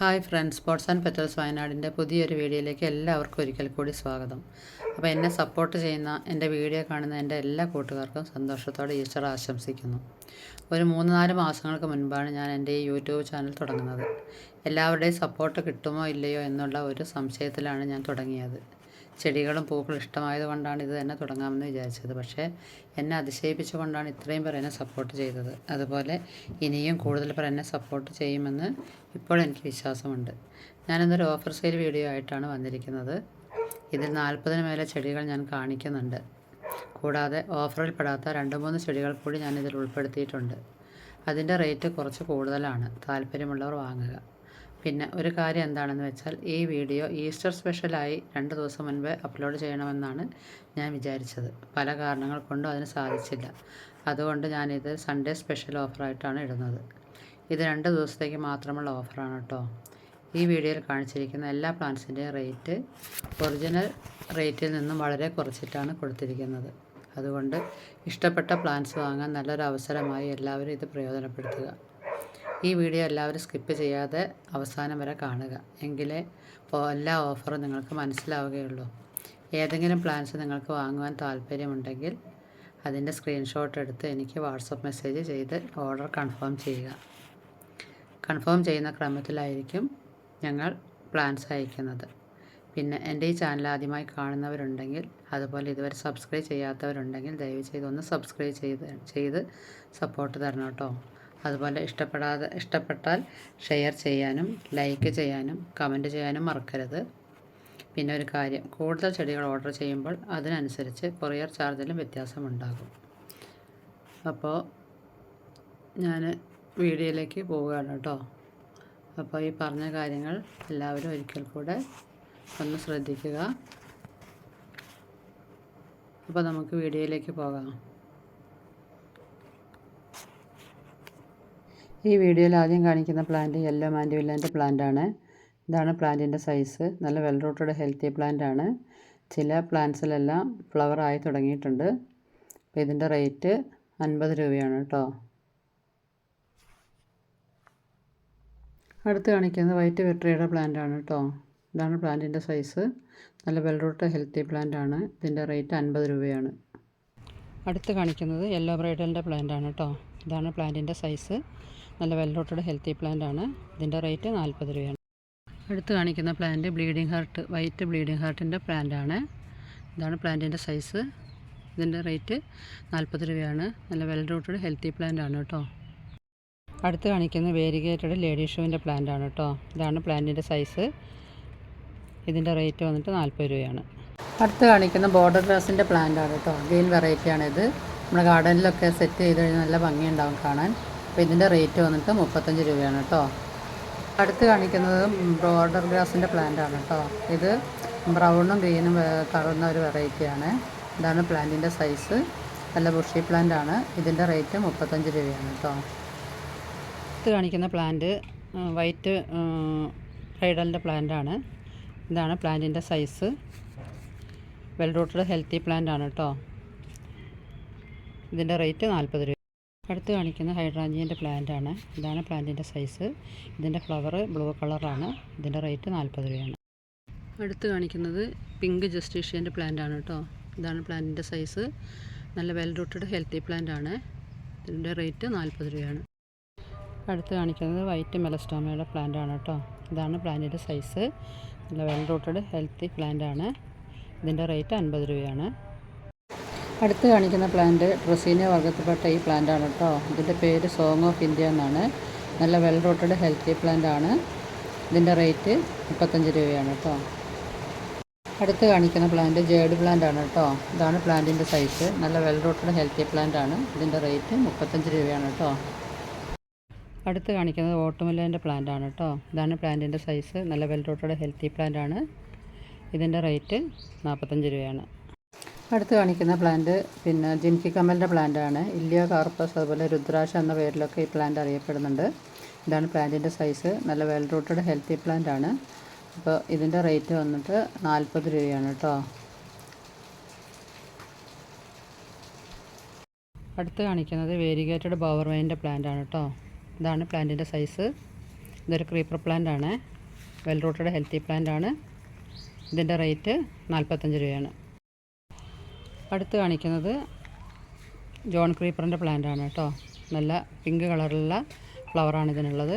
Hi friends sports and petals വയനാടിന്റെ പുതിയൊരു വീഡിയോയിലേക്ക് എല്ലാവർക്കും ഒരിക്കൽ കൂടി സ്വാഗതം. അപ്പോൾ എന്നെ സപ്പോർട്ട് ചെയ്യുന്ന എന്റെ വീഡിയോ കാണുന്ന എന്റെ എല്ലാ കൂട്ടുകാർക്കും സന്തോഷത്തോടെ ഈസ്റ്റർ ആശംസിക്കുന്നു. ഒരു മൂന്ന് നാല് മാസങ്ങൾക്ക് മുൻപാണ് ഞാൻ എന്റെ ഈ യൂട്യൂബ് ചാനൽ തുടങ്ങുന്നത്. എല്ലാവരുടെയും സപ്പോർട്ട് കിട്ടുമോ ഇല്ലയോ എന്നുള്ള ഒരു സംശയത്തിലാണ് ഞാൻ തുടങ്ങിയത്. ചെടികളും പൂക്കളും ഇഷ്ടമായത് കൊണ്ടാണ് ഇത് തന്നെ തുടങ്ങാമെന്ന് വിചാരിച്ചത്. പക്ഷേ എന്നെ അതിശയിപ്പിച്ചുകൊണ്ടാണ് ഇത്രയും പേർ എന്നെ സപ്പോർട്ട് ചെയ്തത്. അതുപോലെ ഇനിയും കൂടുതൽ പേർ എന്നെ സപ്പോർട്ട് ചെയ്യുമെന്ന് ഇപ്പോൾ എനിക്ക് വിശ്വാസമുണ്ട്. ഞാനിന്നൊരു ഓഫർ സെയിൽ വീഡിയോ ആയിട്ടാണ് വന്നിരിക്കുന്നത്. ഇതിൽ നാൽപ്പതിന് മേലെ ചെടികൾ ഞാൻ കാണിക്കുന്നുണ്ട്. കൂടാതെ ഓഫറിൽ പെടാത്ത രണ്ട് മൂന്ന് ചെടികൾ കൂടി ഞാൻ ഇതിൽ ഉൾപ്പെടുത്തിയിട്ടുണ്ട്. അതിന്റെ റേറ്റ് കുറച്ച് കൂടുതലാണ്. താല്പര്യമുള്ളവർ വാങ്ങുക. പിന്നെ ഒരു കാര്യം എന്താണെന്ന് വെച്ചാൽ ഈ വീഡിയോ ഈസ്റ്റർ സ്പെഷ്യലായി രണ്ട് ദിവസം മുൻപ് അപ്ലോഡ് ചെയ്യണമെന്നാണ് ഞാൻ വിചാരിച്ചത്. പല കാരണങ്ങൾ കൊണ്ടും അതിന് സാധിച്ചില്ല. അതുകൊണ്ട് ഞാനിത് സൺഡേ സ്പെഷ്യൽ ഓഫറായിട്ടാണ് ഇടുന്നത്. ഇത് രണ്ട് ദിവസത്തേക്ക് മാത്രമുള്ള ഓഫറാണ് കേട്ടോ. ഈ വീഡിയോയിൽ കാണിച്ചിരിക്കുന്ന എല്ലാ പ്ലാന്റ്സിന്റെയും റേറ്റ് ഒറിജിനൽ റേറ്റിൽ നിന്നും വളരെ കുറച്ചിട്ടാണ് കൊടുത്തിരിക്കുന്നത്. അതുകൊണ്ട് ഇഷ്ടപ്പെട്ട പ്ലാന്റ്സ് വാങ്ങാൻ നല്ലൊരു അവസരമായി എല്ലാവരും ഇത് പ്രയോജനപ്പെടുത്തുക. ഈ വീഡിയോ എല്ലാവരും സ്കിപ്പ് ചെയ്യാതെ അവസാനം വരെ കാണുക. എങ്കിലേ എല്ലാ ഓഫറും നിങ്ങൾക്ക് മനസ്സിലാവുകയുള്ളൂ. ഏതെങ്കിലും പ്ലാൻസ് നിങ്ങൾക്ക് വാങ്ങുവാൻ താല്പര്യമുണ്ടെങ്കിൽ അതിന്റെ സ്ക്രീൻഷോട്ട് എടുത്ത് എനിക്ക് വാട്സപ്പ് മെസ്സേജ് ചെയ്ത് ഓർഡർ കൺഫേം ചെയ്യുക. കൺഫേം ചെയ്യുന്ന ക്രമത്തിലായിരിക്കും ഞങ്ങൾ പ്ലാൻസ് അയക്കുന്നത്. പിന്നെ എന്റെ ഈ ചാനൽ ആദ്യമായി കാണുന്നവരുണ്ടെങ്കിൽ അതുപോലെ ഇതുവരെ സബ്സ്ക്രൈബ് ചെയ്യാത്തവരുണ്ടെങ്കിൽ ദയവ് ചെയ്ത് ഒന്ന് സബ്സ്ക്രൈബ് ചെയ്ത് ചെയ്ത് സപ്പോർട്ട് തരണം കേട്ടോ അതുപോലെ ഇഷ്ടപ്പെടാതെ ഇഷ്ടപ്പെട്ടാൽ ഷെയർ ചെയ്യാനും ലൈക്ക് ചെയ്യാനും കമന്റ് ചെയ്യാനും മറക്കരുത്. പിന്നെ ഒരു കാര്യം കൂടുതൽ ചെടികൾ ഓർഡർ ചെയ്യുമ്പോൾ അതിനനുസരിച്ച് കൊറിയർ ചാർജിലും വ്യത്യാസമുണ്ടാകും അപ്പോൾ ഞാൻ വീഡിയോയിലേക്ക് പോവുകയാണ് കേട്ടോ. അപ്പോൾ ഈ പറഞ്ഞ കാര്യങ്ങൾ എല്ലാവരും ഒരിക്കൽ കൂടെ ഒന്ന് ശ്രദ്ധിക്കുക. അപ്പോൾ നമുക്ക് വീഡിയോയിലേക്ക് പോകാം. ഈ വീഡിയോയിൽ ആദ്യം കാണിക്കുന്ന പ്ലാന്റ് യെല്ലോ മാൻഡിവില്ലാന്റെ പ്ലാന്റ് ആണ്. ഇതാണ് പ്ലാന്റിന്റെ സൈസ് നല്ല വെൽ റൂട്ടഡ് ഹെൽത്തി പ്ലാന്റ് ആണ്. ചില പ്ലാന്റ്സിലെല്ലാം ഫ്ലവർ ആയി തുടങ്ങിയിട്ടുണ്ട്. അപ്പോൾ ഇതിന്റെ റേറ്റ് അൻപത് രൂപയാണ് കേട്ടോ. അടുത്ത് കാണിക്കുന്നത് വൈറ്റ് വെട്രിയുടെ പ്ലാന്റ് ആണ് കേട്ടോ. ഇതാണ് പ്ലാന്റിന്റെ സൈസ് നല്ല വെൽ റൂട്ടഡ് ഹെൽത്തി പ്ലാന്റ് ആണ്. ഇതിന്റെ റേറ്റ് അൻപത് രൂപയാണ്. അടുത്ത് കാണിക്കുന്നത് യെല്ലോ ബ്രൈഡലിന്റെ പ്ലാന്റ് ആണ് കേട്ടോ. ഇതാണ് പ്ലാന്റിന്റെ സൈസ് നല്ല വെൽ റൂട്ടഡ് ഹെൽത്തി പ്ലാന്റ് ആണ്. ഇതിന്റെ റേറ്റ് നാൽപ്പത് രൂപയാണ്. അടുത്ത് കാണിക്കുന്ന plant bleeding heart white bleeding ഹാർട്ടിന്റെ ആണ്. ഇതാണ് പ്ലാന്റിന്റെ സൈസ്. ഇതിന്റെ റേറ്റ് നാൽപ്പത് രൂപയാണ്. നല്ല വെൽ റൂട്ടഡ് ഹെൽത്തി പ്ലാന്റ് ആണ് കേട്ടോ. അടുത്ത് കാണിക്കുന്ന വേരിഗേറ്റഡ് ലേഡി ഷൂവിന്റെ ആണ് കേട്ടോ. ഇതാണ് പ്ലാന്റിന്റെ സൈസ്. ഇതിന്റെ റേറ്റ് വന്നിട്ട് നാൽപ്പത് രൂപയാണ്. അടുത്ത് കാണിക്കുന്ന ബോർഡർ ഗ്രാസിന്റെ ആണ് കേട്ടോ. ഗ്രീൻ വെറൈറ്റിയാണിത് നമ്മുടെ ഗാർഡനിലൊക്കെ സെറ്റ് ചെയ്ത് കഴിഞ്ഞാൽ നല്ല ഭംഗിയുണ്ടാവും കാണാൻ. അപ്പോൾ ഇതിന്റെ റേറ്റ് വന്നിട്ട് മുപ്പത്തഞ്ച് രൂപയാണ് കേട്ടോ. അടുത്ത് കാണിക്കുന്നത് ബ്രോഡർ ഗ്രാസിന്റെ പ്ലാന്റ് ആണ് കേട്ടോ. ഇത് ബ്രൗണും ഗ്രീനും കളർന്ന ഒരു വെറൈറ്റിയാണ് ഇതാണ് പ്ലാന്റിന്റെ സൈസ് നല്ല ബുഷി പ്ലാന്റ് ആണ്. ഇതിന്റെ റേറ്റ് മുപ്പത്തഞ്ച് രൂപയാണ് കേട്ടോ. അടുത്ത് കാണിക്കുന്ന പ്ലാന്റ് വൈറ്റ് ഹൈഡലിന്റെ പ്ലാന്റ് ആണ്. ഇതാണ് പ്ലാന്റിന്റെ size well rooted healthy plant ആണ് കേട്ടോ. ഇതിന്റെ റേറ്റ് നാൽപ്പത് രൂപ. അടുത്ത് കാണിക്കുന്ന ഹൈഡ്രാഞ്ചിയന്റെ ആണ് ഇതാണ് പ്ലാന്റിന്റെ സൈസ്. ഇതിന്റെ ഫ്ലവർ ബ്ലൂ കളറാണ്. ഇതിന്റെ റേറ്റ് നാൽപ്പത് രൂപയാണ്. അടുത്ത് കാണിക്കുന്നത് പിങ്ക് ജസ്റ്റീഷ്യന്റെ ആണ് കേട്ടോ. ഇതാണ് പ്ലാന്റിന്റെ സൈസ്. നല്ല വെൽ റൂട്ടഡ് ഹെൽത്തി ആണ്. ഇതിന്റെ റേറ്റ് നാൽപ്പത് രൂപയാണ്. അടുത്ത് കാണിക്കുന്നത് വൈറ്റ് മെലസ്റ്റോമയുടെ ആണ് കേട്ടോ. ഇതാണ് പ്ലാന്റിന്റെ സൈസ്. നല്ല വെൽ റൂട്ടഡ് ഹെൽത്തി ആണ്. ഇതിന്റെ റേറ്റ് അൻപത് രൂപയാണ്. അടുത്ത് കാണിക്കുന്ന പ്ലാന്റ് ട്രസീനിയ വർഗത്തിൽപ്പെട്ട ഈ പ്ലാന്റ് ആണ് കേട്ടോ ഇതിന്റെ പേര് സോങ് ഓഫ് ഇന്ത്യ എന്നാണ്. നല്ല വെൽ റോട്ടഡ് ഹെൽത്തി പ്ലാന്റ് ആണ്. ഇതിന്റെ റേറ്റ് മുപ്പത്തഞ്ച് രൂപയാണ് കേട്ടോ അടുത്ത് കാണിക്കുന്ന പ്ലാന്റ് ജേഡ് പ്ലാന്റ് ആണ് കേട്ടോ ഇതാണ് പ്ലാന്റിന്റെ സൈസ് നല്ല വെൽ റോട്ടഡ് ഹെൽത്തി പ്ലാന്റ് ആണ്. ഇതിന്റെ റേറ്റ് മുപ്പത്തഞ്ച് രൂപയാണ് കേട്ടോ അടുത്ത് കാണിക്കുന്നത് ഓട്ടുമുല്ലേന്റെ പ്ലാന്റ് ആണ് കേട്ടോ ഇതാണ് പ്ലാന്റിന്റെ സൈസ് നല്ല വെൽ റോട്ടഡ് ഹെൽത്തി പ്ലാന്റ് ആണ്. ഇതിന്റെ റേറ്റ് നാൽപ്പത്തഞ്ച് രൂപയാണ്. അടുത്ത് കാണിക്കുന്ന പ്ലാന്റ് പിന്നെ ജിൻകി കമലിന്റെ പ്ലാന്റാണ് ഇല്ലിയ കാർപ്പസ് അതുപോലെ രുദ്രാക്ഷ എന്ന പേരിലൊക്കെ ഈ പ്ലാന്റ് അറിയപ്പെടുന്നുണ്ട്. ഇതാണ് പ്ലാന്റിന്റെ സൈസ് നല്ല വെൽ റൂട്ടഡ് ഹെൽത്തി പ്ലാന്റ് ആണ്. അപ്പോൾ ഇതിന്റെ റേറ്റ് വന്നിട്ട് നാൽപ്പത് രൂപയാണ് കേട്ടോ. അടുത്ത് കാണിക്കുന്നത് വേരിഗേറ്റഡ് ബവർ വൈന്റെ പ്ലാന്റ് ആണ് കേട്ടോ. ഇതാണ് പ്ലാന്റിന്റെ സൈസ് ഇതൊരു ക്രീപ്പർ പ്ലാന്റ് ആണ്. വെൽ റൂട്ടഡ് ഹെൽത്തി പ്ലാന്റ് ആണ്. ഇതിന്റെ റേറ്റ് നാൽപ്പത്തഞ്ച് രൂപയാണ്. അടുത്ത് കാണിക്കുന്നത് ജോൺ ക്രീപ്പറിന്റെ പ്ലാന്റ് ആണ് കേട്ടോ. നല്ല പിങ്ക് കളറുള്ള ഫ്ലവറാണ് ഇതിനുള്ളത്.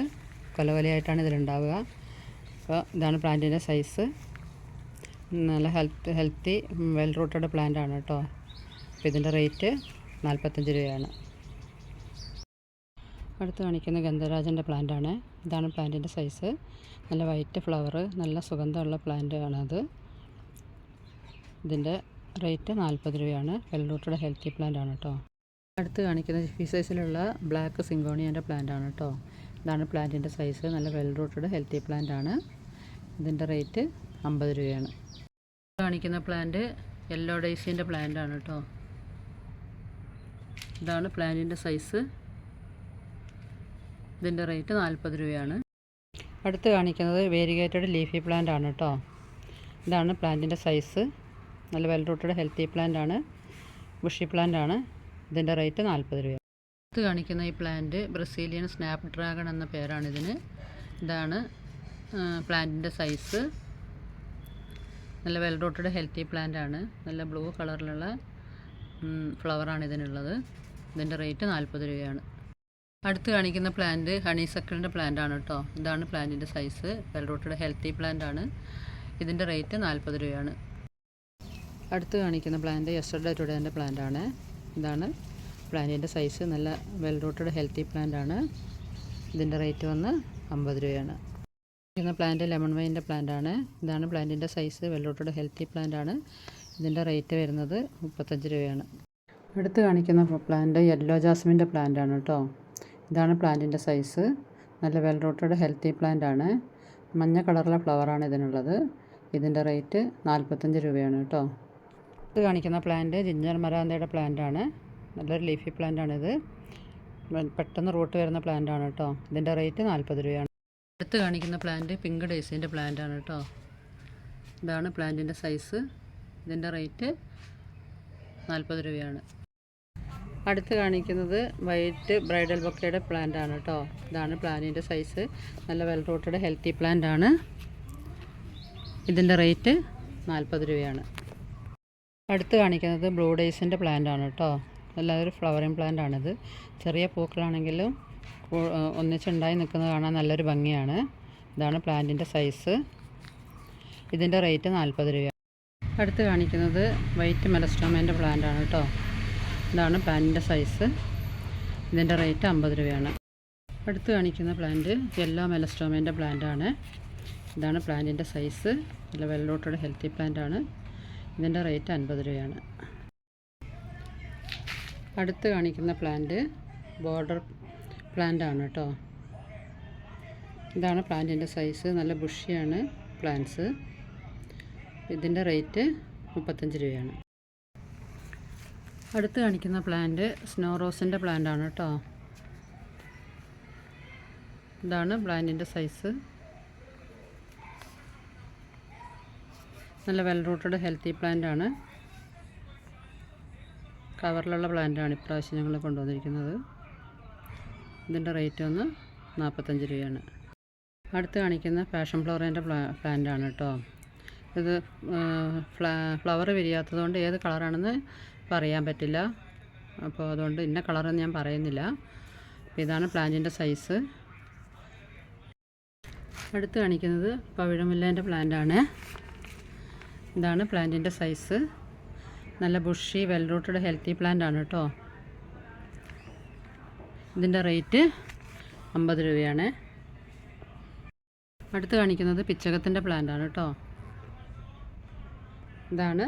കൊലവലയായിട്ടാണ് ഇതിലുണ്ടാവുക. അപ്പോൾ ഇതാണ് പ്ലാന്റിന്റെ സൈസ്. നല്ല health healthy well rooted plant ആണ് കേട്ടോ. അപ്പോൾ ഇതിന്റെ റേറ്റ് നാൽപ്പത്തഞ്ച് രൂപയാണ്. അടുത്ത് കാണിക്കുന്ന ഗന്ധരാജന്റെ പ്ലാന്റ് ആണ് ഇതാണ് പ്ലാന്റിന്റെ സൈസ്. നല്ല വൈറ്റ് ഫ്ലവർ നല്ല സുഗന്ധമുള്ള പ്ലാന്റ് ആണത് ഇതിന്റെ റേറ്റ് നാൽപ്പത് രൂപയാണ്. വെൽ ഹെൽത്തി പ്ലാന്റ് ആണ് കേട്ടോ അടുത്ത് കാണിക്കുന്ന ഫി സൈസിലുള്ള ബ്ലാക്ക് സിങ്കോണിയന്റെ പ്ലാന്റ് ആണ് കേട്ടോ ഇതാണ് പ്ലാന്റിന്റെ സൈസ് നല്ല വെൽ റൂട്ടഡ് ഹെൽത്തി പ്ലാന്റ് ആണ്. ഇതിന്റെ റേറ്റ് അമ്പത് രൂപയാണ്. കാണിക്കുന്ന പ്ലാന്റ് യെല്ലോ ഡേസിന്റെ പ്ലാന്റ് ആണ് കേട്ടോ ഇതാണ് പ്ലാന്റിന്റെ സൈസ് ഇതിന്റെ റേറ്റ് നാൽപ്പത് രൂപയാണ്. അടുത്ത് കാണിക്കുന്നത് വേരിഗേറ്റഡ് ലീഫി പ്ലാന്റ് ആണ് കേട്ടോ ഇതാണ് പ്ലാന്റിന്റെ സൈസ് നല്ല വെൽ റൂട്ടഡ് ഹെൽത്തി പ്ലാന്റ് ആണ് ബുഷി പ്ലാന്റ് ആണ് ഇതിന്റെ റേറ്റ് നാൽപ്പത് രൂപ അടുത്ത് കാണിക്കുന്ന ഈ പ്ലാന്റ് ബ്രസീലിയൻ സ്നാപ്പ് ഡ്രാഗൺ എന്ന പേരാണ് ഇതിന്. ഇതാണ് പ്ലാന്റിന്റെ സൈസ്. നല്ല വെൽ റൂട്ടഡ് ഹെൽത്തി പ്ലാന്റ് ആണ് നല്ല ബ്ലൂ കളറിലുള്ള ഫ്ലവറാണ് ഇതിനുള്ളത്. ഇതിന്റെ റേറ്റ് നാൽപ്പത് രൂപയാണ്. അടുത്ത് കാണിക്കുന്ന പ്ലാന്റ് ഹണി സക്കിളിന്റെ പ്ലാന്റ് ആണ് കേട്ടോ. ഇതാണ് പ്ലാന്റിന്റെ size. Well rooted healthy plant ആണ് ഇതിന്റെ റേറ്റ് നാൽപ്പത് രൂപയാണ്. അടുത്ത് കാണിക്കുന്ന പ്ലാന്റ് യെസ്റ്റർഡേ ടുഡേന്റെ പ്ലാന്റ് ആണ്. ഇതാണ് പ്ലാന്റിന്റെ സൈസ് നല്ല വെൽ റൂട്ടഡ് ഹെൽത്തി പ്ലാന്റ് ആണ്. ഇതിന്റെ റേറ്റ് വന്ന് അമ്പത് രൂപയാണ്. കാണിക്കുന്ന പ്ലാന്റ് ലെമൺ വൈന്റെ പ്ലാന്റ് ആണ്. ഇതാണ് പ്ലാന്റിന്റെ size well rooted healthy plant ആണ്. ഇതിന്റെ റേറ്റ് വരുന്നത് മുപ്പത്തഞ്ച് രൂപയാണ്. അടുത്ത് കാണിക്കുന്ന പ്ലാന്റ് യെല്ലോ ജാസ്മിന്റെ പ്ലാന്റ് ആണ് കേട്ടോ ഇതാണ് പ്ലാന്റിന്റെ സൈസ് നല്ല വെൽ റൂട്ടഡ് ഹെൽത്തി പ്ലാന്റ് ആണ്. മഞ്ഞ കളറിലെ ഫ്ലവറാണ് ഇതിനുള്ളത്. ഇതിന്റെ റേറ്റ് നാൽപ്പത്തഞ്ച് രൂപയാണ് കേട്ടോ ഇത് കാണിക്കുന്ന പ്ലാന്റ് ജിഞ്ചർ മരാന്തയുടെ പ്ലാന്റ് ആണ്. നല്ലൊരു ലീഫി പ്ലാന്റ് ആണിത്. പെട്ടെന്ന് റൂട്ട് വരുന്ന പ്ലാന്റ് ആണ് കേട്ടോ ഇതിന്റെ റേറ്റ് നാൽപ്പത് രൂപയാണ്. അടുത്ത് കാണിക്കുന്ന പ്ലാന്റ് പിങ്ക് ഡേസിന്റെ പ്ലാന്റ് ആണ് കേട്ടോ ഇതാണ് പ്ലാന്റിന്റെ സൈസ് ഇതിന്റെ റേറ്റ് നാൽപ്പത് രൂപയാണ്. അടുത്ത് കാണിക്കുന്നത് വൈറ്റ് ബ്രൈഡൽ ബൊക്കയുടെ പ്ലാന്റ് ആണ് കേട്ടോ ഇതാണ് പ്ലാന്റിന്റെ സൈസ് നല്ല വെൽ റൂട്ടഡ് ഹെൽത്തി പ്ലാന്റ് ആണ്. ഇതിന്റെ റേറ്റ് നാൽപ്പത് രൂപയാണ്. അടുത്ത് കാണിക്കുന്നത് ബ്ലൂ ഡേയ്സിന്റെ പ്ലാന്റ് ആണ് കേട്ടോ നല്ലൊരു ഫ്ലവറിങ് പ്ലാന്റ് ആണിത് ചെറിയ പൂക്കളാണെങ്കിലും ഒന്നിച്ചുണ്ടായി നിൽക്കുന്നത് കാണാൻ നല്ലൊരു ഭംഗിയാണ്. ഇതാണ് പ്ലാന്റിന്റെ സൈസ്. ഇതിന്റെ റേറ്റ് നാൽപ്പത് രൂപയാണ് അടുത്ത് കാണിക്കുന്നത് വൈറ്റ് മെലസ്റ്റോമേന്റെ പ്ലാന്റ് ആണ് കേട്ടോ. ഇതാണ് പ്ലാന്റിന്റെ സൈസ്. ഇതിന്റെ റേറ്റ് അമ്പത് രൂപയാണ്. അടുത്ത് കാണിക്കുന്ന പ്ലാന്റ് യെല്ലോ മെലസ്റ്റോമേന്റെ പ്ലാന്റ് ആണ് ഇതാണ് പ്ലാന്റിന്റെ സൈസ്. നല്ല വെൽ ഹെൽത്തി പ്ലാന്റ് ആണ് ഇതിന്റെ റേറ്റ് അൻപത് രൂപയാണ്. അടുത്ത് കാണിക്കുന്ന പ്ലാന്റ് ബോർഡർ പ്ലാന്റ് ആണ് കേട്ടോ. ഇതാണ് പ്ലാന്റിന്റെ സൈസ്. നല്ല ബുഷിയാണ് പ്ലാന്റ്സ്. ഇതിന്റെ റേറ്റ് മുപ്പത്തഞ്ച് രൂപയാണ്. അടുത്ത് കാണിക്കുന്ന പ്ലാന്റ് സ്നോ റോസിന്റെ പ്ലാന്റ് ആണ് കേട്ടോ. ഇതാണ് പ്ലാന്റിന്റെ സൈസ്. നല്ല വെൽ റൂട്ടഡ് ഹെൽത്തി പ്ലാന്റ് ആണ്. കവറിലുള്ള പ്ലാന്റ് ആണ് ഇപ്രാവശ്യം ഞങ്ങൾ കൊണ്ടുവന്നിരിക്കുന്നത്. ഇതിന്റെ റേറ്റ് ഒന്ന് നാൽപ്പത്തഞ്ച് രൂപയാണ്. അടുത്ത് കാണിക്കുന്ന പാഷൻ ഫ്ലവറിന്റെ പ്ലാ പ്ലാന്റ് ആണ് കേട്ടോ ഇത് ഫ്ല ഫ്ലവർ വിരിയാത്തതുകൊണ്ട് ഏത് കളറാണെന്ന് പറയാൻ പറ്റില്ല. അപ്പോൾ അതുകൊണ്ട് ഇന്ന കളറെന്ന് ഞാൻ പറയുന്നില്ല. ഇതാണ് പ്ലാന്റിന്റെ സൈസ്. അടുത്ത് കാണിക്കുന്നത് പവിഴമുല്ലേന്റെ പ്ലാന്റാണ് ഇതാണ് പ്ലാന്റിന്റെ സൈസ്. നല്ല bushy well rooted healthy plant ആണ് കേട്ടോ. ഇതിന്റെ റേറ്റ് അമ്പത് രൂപയാണ്. അടുത്ത് കാണിക്കുന്നത് പിച്ചകത്തിന്റെ പ്ലാന്റ് ആണ് കേട്ടോ. ഇതാണ്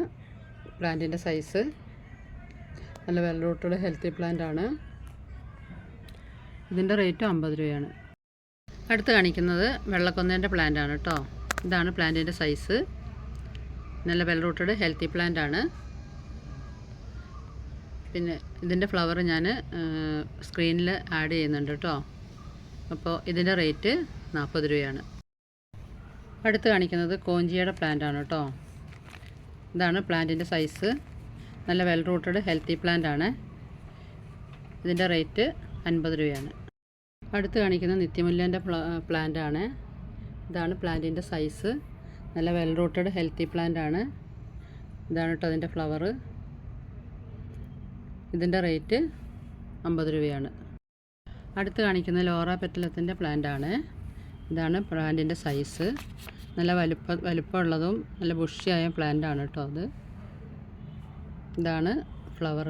പ്ലാന്റിന്റെ സൈസ്. നല്ല വെൽ റൂട്ടഡ് ഹെൽത്തി പ്ലാന്റ് ആണ്. ഇതിന്റെ റേറ്റ് അമ്പത് രൂപയാണ്. അടുത്ത് കാണിക്കുന്നത് വെള്ളക്കൊന്നേന്റെ പ്ലാന്റ് ആണ് കേട്ടോ. ഇതാണ് പ്ലാന്റിന്റെ സൈസ്. നല്ല വെൽ റൂട്ടഡ് ഹെൽത്തി പ്ലാന്റ് ആണ്. പിന്നെ ഇതിന്റെ ഫ്ലവർ ഞാൻ സ്ക്രീനിൽ ആഡ് ചെയ്യുന്നുണ്ട് കേട്ടോ. അപ്പോൾ ഇതിന്റെ റേറ്റ് നാൽപ്പത് രൂപയാണ്. അടുത്ത് കാണിക്കുന്നത് കോഞ്ചിയുടെ പ്ലാന്റ് ആണ് കേട്ടോ. ഇതാണ് പ്ലാന്റിന്റെ സൈസ് നല്ല വെൽ റൂട്ടഡ് ഹെൽത്തി പ്ലാന്റ് ആണ്. ഇതിന്റെ റേറ്റ് അൻപത് രൂപയാണ്. അടുത്ത് കാണിക്കുന്നത് നിത്യമുല്ലേന്റെ പ്ലാന്റ് ആണ്. ഇതാണ് പ്ലാന്റിന്റെ സൈസ് നല്ല വെൽ റൂട്ടഡ് ഹെൽത്തി പ്ലാന്റ് ആണ്. ഇതാണ് കേട്ടോ അതിന്റെ ഫ്ലവർ ഇതിന്റെ റേറ്റ് അമ്പത് രൂപയാണ്. അടുത്ത് കാണിക്കുന്ന ലോറ പെറ്റലത്തിന്റെ പ്ലാന്റ് ആണ്. ഇതാണ് പ്ലാന്റിന്റെ സൈസ് നല്ല വലുപ്പ വലുപ്പമുള്ളതും നല്ല ബുഷിയായ പ്ലാന്റ് ആണ് കേട്ടോ അത്. ഇതാണ് ഫ്ലവർ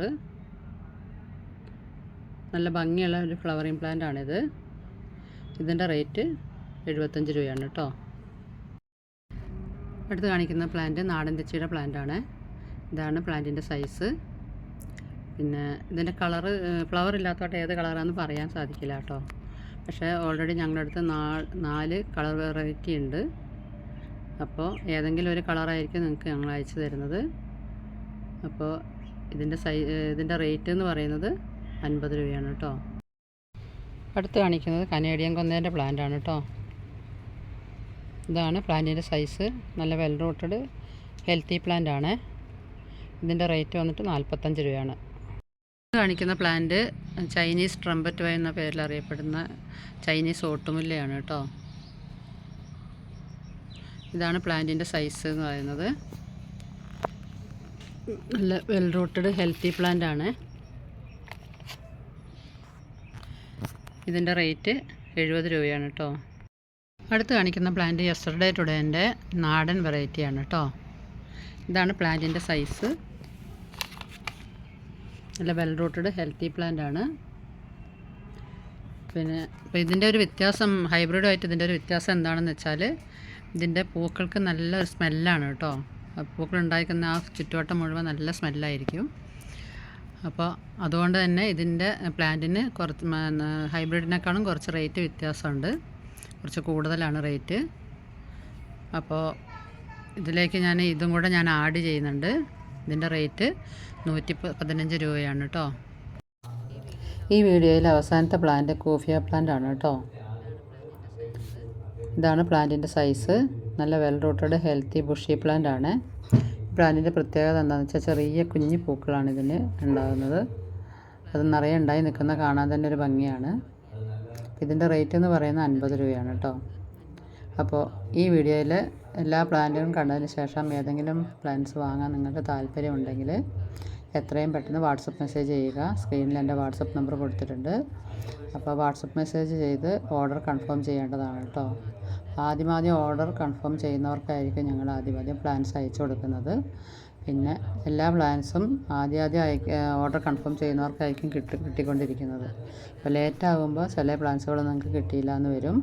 നല്ല ഭംഗിയുള്ള ഒരു ഫ്ലവറിങ് പ്ലാന്റ് ആണിത്. ഇതിന്റെ റേറ്റ് എഴുപത്തഞ്ച് രൂപയാണ് കേട്ടോ അടുത്ത് കാണിക്കുന്ന പ്ലാന്റ് നാടൻ തെച്ചിയുടെ പ്ലാന്റാണ് ഇതാണ് പ്ലാന്റിന്റെ സൈസ് പിന്നെ ഇതിന്റെ കളറ് ഫ്ലവർ ഇല്ലാത്തോട്ട് ഏത് കളറാണെന്ന് പറയാൻ സാധിക്കില്ല കേട്ടോ. പക്ഷേ ഓൾറെഡി ഞങ്ങളുടെ അടുത്ത് നാ നാല് കളർ വെറൈറ്റി ഉണ്ട്. അപ്പോൾ ഏതെങ്കിലും ഒരു കളറായിരിക്കും നിങ്ങൾക്ക് ഞങ്ങൾ അയച്ചു തരുന്നത്. അപ്പോൾ ഇതിന്റെ സൈ ഇതിന്റെ റേറ്റ് എന്ന് പറയുന്നത് അൻപത് രൂപയാണ് കേട്ടോ. അടുത്ത് കാണിക്കുന്നത് കനേഡിയൻ കൊന്നേന്റെ പ്ലാന്റ് ആണ് കേട്ടോ. ഇതാണ് പ്ലാന്റിന്റെ സൈസ്. നല്ല വെൽ റൂട്ടഡ് ഹെൽത്തി പ്ലാന്റ് ആണ്. ഇതിന്റെ റേറ്റ് വന്നിട്ട് നാൽപ്പത്തഞ്ച് രൂപയാണ്. കാണിക്കുന്ന പ്ലാന്റ് ചൈനീസ് ട്രംപറ്റ് വൈ എന്ന പേരിൽ അറിയപ്പെടുന്ന ചൈനീസ് ഓട്ടുമുല്ലയാണ് കേട്ടോ. ഇതാണ് പ്ലാന്റിന്റെ സൈസ് എന്ന് പറയുന്നത്. നല്ല വെൽ റൂട്ടഡ് ഹെൽത്തി പ്ലാന്റ് ആണ്. ഇതിന്റെ റേറ്റ് എഴുപത് രൂപയാണ് കേട്ടോ. അടുത്ത് കാണിക്കുന്ന പ്ലാന്റ് യെസ്റ്റർഡേ ടുഡേന്റെ നാടൻ വെറൈറ്റിയാണ് കേട്ടോ ഇതാണ് പ്ലാന്റിന്റെ സൈസ് നല്ല വെൽ റൂട്ടഡ് ഹെൽത്തി പ്ലാന്റ് ആണ്. പിന്നെ അപ്പോൾ ഇതിന്റെ ഒരു വ്യത്യാസം ഹൈബ്രിഡുമായിട്ട് ഇതിന്റെ ഒരു വ്യത്യാസം എന്താണെന്ന് വെച്ചാൽ ഇതിന്റെ പൂക്കൾക്ക് നല്ല സ്മെല്ലാണ് കേട്ടോ പൂക്കൾ ഉണ്ടായിരിക്കുന്ന ആ ചുറ്റുവട്ടം മുഴുവൻ നല്ല സ്മെല്ലായിരിക്കും അപ്പോൾ അതുകൊണ്ട് തന്നെ ഇതിന്റെ പ്ലാന്റിന് കുറച്ച് ഹൈബ്രിഡിനേക്കാളും കുറച്ച് റേറ്റ് വ്യത്യാസമുണ്ട്. കുറച്ച് കൂടുതലാണ് റേറ്റ്. അപ്പോൾ ഇതിലേക്ക് ഞാൻ ഇതും കൂടെ ഞാൻ ആഡ് ചെയ്യുന്നുണ്ട്. ഇതിന്റെ റേറ്റ് നൂറ്റി പതിനഞ്ച് രൂപയാണ് കേട്ടോ. ഈ വീഡിയോയിൽ അവസാനത്തെ പ്ലാന്റ് കോഫിയ പ്ലാന്റ് ആണ് കേട്ടോ. ഇതാണ് പ്ലാന്റിന്റെ സൈസ്. നല്ല well rooted healthy bushy plant ആണ്. പ്ലാന്റിന്റെ പ്രത്യേകത എന്താണെന്ന് വെച്ചാൽ ചെറിയ കുഞ്ഞു പൂക്കളാണ് ഇതിന് ഉണ്ടാകുന്നത്. അത് നിറയെ ഉണ്ടായി നിൽക്കുന്ന കാണാൻ തന്നെ ഒരു ഭംഗിയാണ്. ഇതിന്റെ റേറ്റ് എന്ന് പറയുന്നത് അൻപത് രൂപയാണ് കേട്ടോ. അപ്പോൾ ഈ വീഡിയോയിൽ എല്ലാ പ്ലാന്റുകളും കണ്ടതിന് ശേഷം ഏതെങ്കിലും പ്ലാന്റ്സ് വാങ്ങാൻ നിങ്ങൾക്ക് താല്പര്യമുണ്ടെങ്കിൽ എത്രയും പെട്ടെന്ന് വാട്സപ്പ് മെസ്സേജ് ചെയ്യുക. സ്ക്രീനിൽ എന്റെ വാട്സപ്പ് നമ്പർ കൊടുത്തിട്ടുണ്ട്. അപ്പോൾ വാട്സപ്പ് മെസ്സേജ് ചെയ്ത് ഓർഡർ കൺഫേം ചെയ്യേണ്ടതാണ് കേട്ടോ. ആദ്യമാദ്യം ഓർഡർ കൺഫേം ചെയ്യുന്നവർക്കായിരിക്കും ഞങ്ങൾ ആദ്യമാദ്യം പ്ലാൻസ് അയച്ചു കൊടുക്കുന്നത്. പിന്നെ എല്ലാ പ്ലാൻസും ആദ്യം ആദ്യം അയക്ക ഓർഡർ കൺഫേം ചെയ്യുന്നവർക്കായിരിക്കും കിട്ടി കിട്ടിക്കൊണ്ടിരിക്കുന്നത്. അപ്പോൾ ലേറ്റ് ആകുമ്പോൾ ചില പ്ലാൻസുകൾ നിങ്ങൾക്ക് കിട്ടിയില്ല എന്ന് വരും.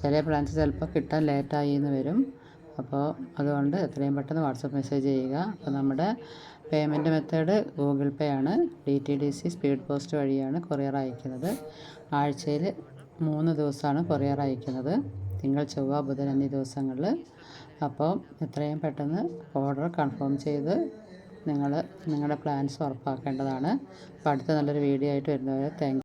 ചില പ്ലാൻസ് ചിലപ്പോൾ കിട്ടാൻ ലേറ്റായി എന്ന് വരും. അപ്പോൾ അതുകൊണ്ട് എത്രയും പെട്ടെന്ന് വാട്സപ്പ് മെസ്സേജ് ചെയ്യുക. അപ്പോൾ നമ്മുടെ പേയ്മെന്റ് മെത്തേഡ് ഗൂഗിൾ പേ ആണ്. D T D C speed post വഴിയാണ് കൊറിയർ അയക്കുന്നത്. ആഴ്ചയിൽ മൂന്ന് ദിവസമാണ് കൊറിയർ അയക്കുന്നത്. തിങ്കൾ ചൊവ്വ ബുധൻ എന്നീ ദിവസങ്ങളിൽ അപ്പോൾ എത്രയും പെട്ടെന്ന് ഓർഡർ കൺഫേം ചെയ്ത് നിങ്ങൾ നിങ്ങളുടെ പ്ലാൻസ് ഉറപ്പാക്കേണ്ടതാണ്. അപ്പോൾ അടുത്ത നല്ലൊരു വീഡിയോ ആയിട്ട് വരുന്നവരെ താങ്ക്